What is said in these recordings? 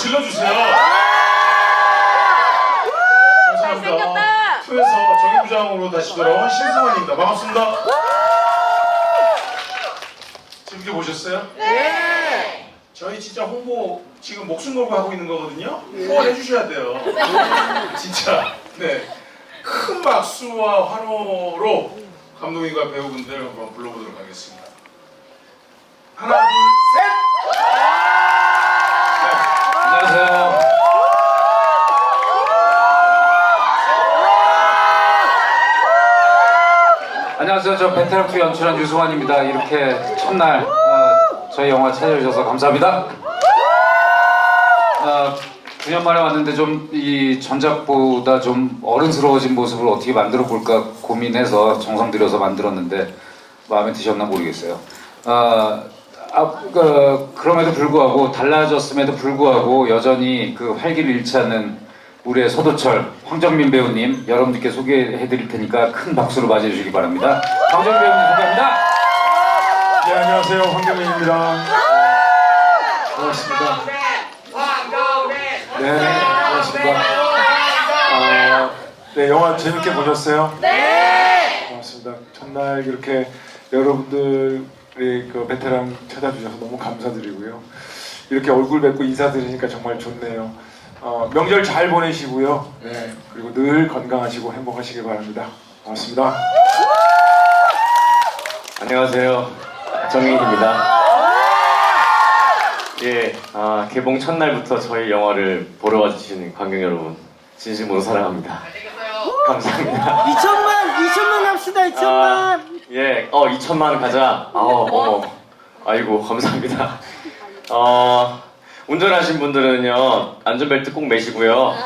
질러주세요. 감사합니다. 투에서 정의부장으로 다시 돌아온 신승환입니다. 반갑습니다. 재밌게 보셨어요? 네. 저희 진짜 홍보 지금 목숨 걸고 하고 있는 거거든요. 후원해 주셔야 돼요. 진짜. 네. 큰 박수와 환호로 감독님과 배우분들 한번 불러보도록 하겠습니다. 하나, 둘, 안녕하세요. 저 베테랑 투 연출한 유승환입니다. 이렇게 첫날 어, 저희 영화 찾아주셔서 감사합니다. 어, 9년 만에 왔는데 좀 이 전작보다 좀 어른스러워진 모습을 어떻게 만들어 볼까 고민해서 정성 들여서 만들었는데 마음에 드셨나 모르겠어요. 어, 아, 그, 그럼에도 불구하고 달라졌음에도 불구하고 여전히 그 활기를 잃지 않는 우리의 서도철 황정민 배우님 여러분들께 소개해 드릴 테니까 큰 박수로 맞이해 주시기 바랍니다. 황정민 배우님 소개합니다. 네, 안녕하세요. 황경민입니다. 반갑습니다. 네, 고맙습니다. 아, 네, 영화 재밌게 보셨어요? 네. 고맙습니다. 첫날 이렇게 여러분들이 그 베테랑 찾아주셔서 너무 감사드리고요. 이렇게 얼굴 뵙고 인사드리니까 정말 좋네요. 어, 명절 잘 보내시고요. 네, 그리고 늘 건강하시고 행복하시길 바랍니다. 고맙습니다. 안녕하세요. 정민입니다. 예, 아, 개봉 첫날부터 저희 영화를 보러 와주시는 관객 여러분, 진심으로 사랑합니다. 감사합니다. 2천만 2천만 합시다 2천만. 아, 예, 어, 2천만 가자. 아, 어머. 아이고, 감사합니다. 어, 운전하신 분들은요, 안전벨트 꼭 매시고요.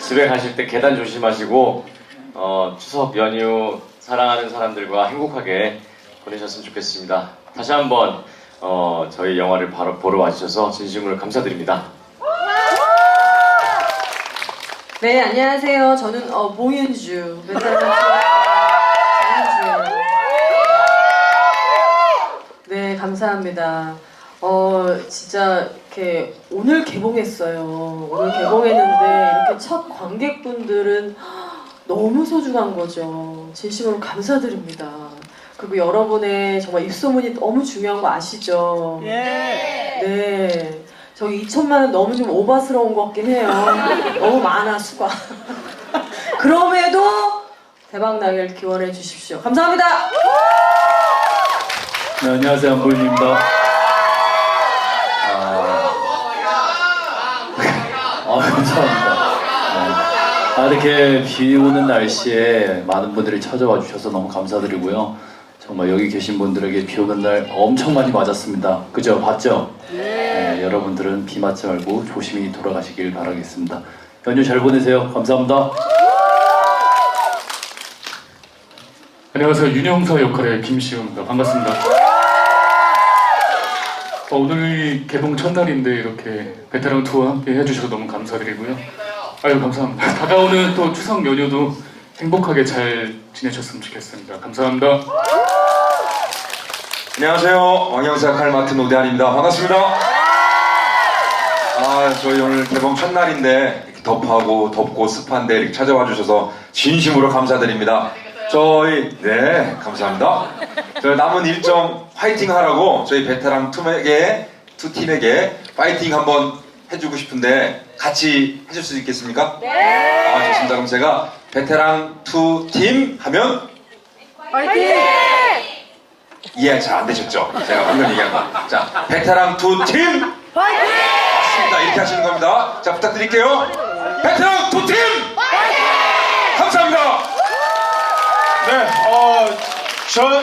집에 가실 때 계단 조심하시고, 어, 추석 연휴 사랑하는 사람들과 행복하게 보내셨으면 좋겠습니다. 다시 한번, 어, 저희 영화를 바로 보러 와주셔서 진심으로 감사드립니다. 네 안녕하세요. 저는 어, 모윤주. 네 감사합니다. 어 진짜 이렇게 오늘 개봉했어요. 오늘 개봉했는데 이렇게 첫 관객분들은 너무 소중한 거죠. 진심으로 감사드립니다. 그리고 여러분의 정말 입소문이 너무 중요한 거 아시죠? 네. 저기 2천만 원 너무 좀 오바스러운 것 같긴 해요. 너무 많아 수가. 그럼에도 대박 나길 기원해 주십시오. 감사합니다. 네, 안녕하세요. 안보윤입니다. 아, 아, 감사합니다. 네. 아, 이렇게 비 오는 날씨에 많은 분들이 찾아와 주셔서 너무 감사드리고요. 정말 여기 계신 분들에게 비 오는 날 엄청 많이 맞았습니다. 그죠? 봤죠? 네, 여러분들은 비 맞지 말고 조심히 돌아가시길 바라겠습니다. 연휴 잘 보내세요. 감사합니다. 안녕하세요. 윤영서 역할의 김시우입니다. 반갑습니다. 어, 오늘 개봉 첫날인데 이렇게 베테랑 투어 함께 해주셔서 너무 감사드리고요. 아유 감사합니다. 다가오는 또 추석 연휴도 행복하게 잘 지내셨으면 좋겠습니다. 감사합니다. 안녕하세요. 왕영사 역할 맡은 오대한입니다. 반갑습니다. 아, 저희 오늘 개봉 첫날인데 이렇게 덥하고 덥고 습한데 이렇게 찾아와 주셔서 진심으로 감사드립니다. 저희 네 감사합니다. 저 남은 일정 화이팅 하라고 저희 베테랑 투에게 두 팀에게 파이팅 한번 해주고 싶은데 같이 해줄 수 있겠습니까? 네. 아 좋습니다. 그럼 제가 베테랑 투 팀 하면 이해 잘 안 되셨죠? 제가 방금 얘기한 거. 자, 베테랑 두 팀! 맞습니다. 이렇게 하시는 겁니다. 자, 부탁드릴게요. 베테랑 두 팀! 감사합니다. 네, 어, 저,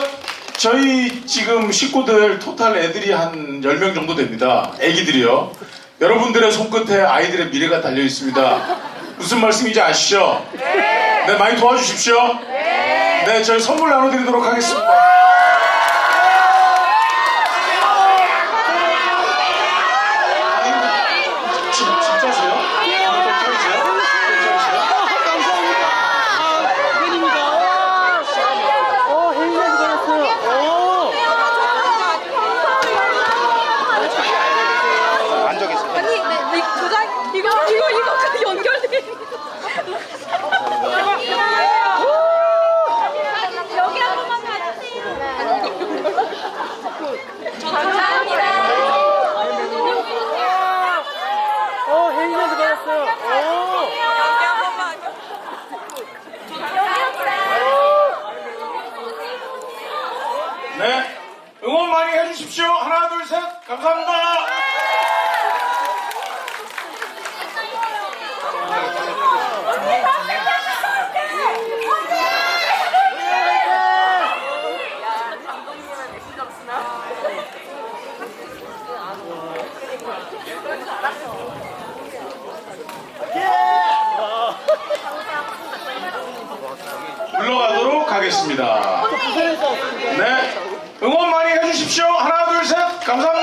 저희 지금 식구들 토탈 애들이 한 10명 정도 됩니다. 애기들이요. 여러분들의 손끝에 아이들의 미래가 달려 있습니다. 무슨 말씀인지 아시죠? 네. 많이 도와주십시오. 네. 저희 선물 나눠드리도록 하겠습니다. 네. 응원 많이 해주십시오. 하나, 둘, 셋. 감사합니다. 물러가도록 하겠습니다. 네. 감사합니다.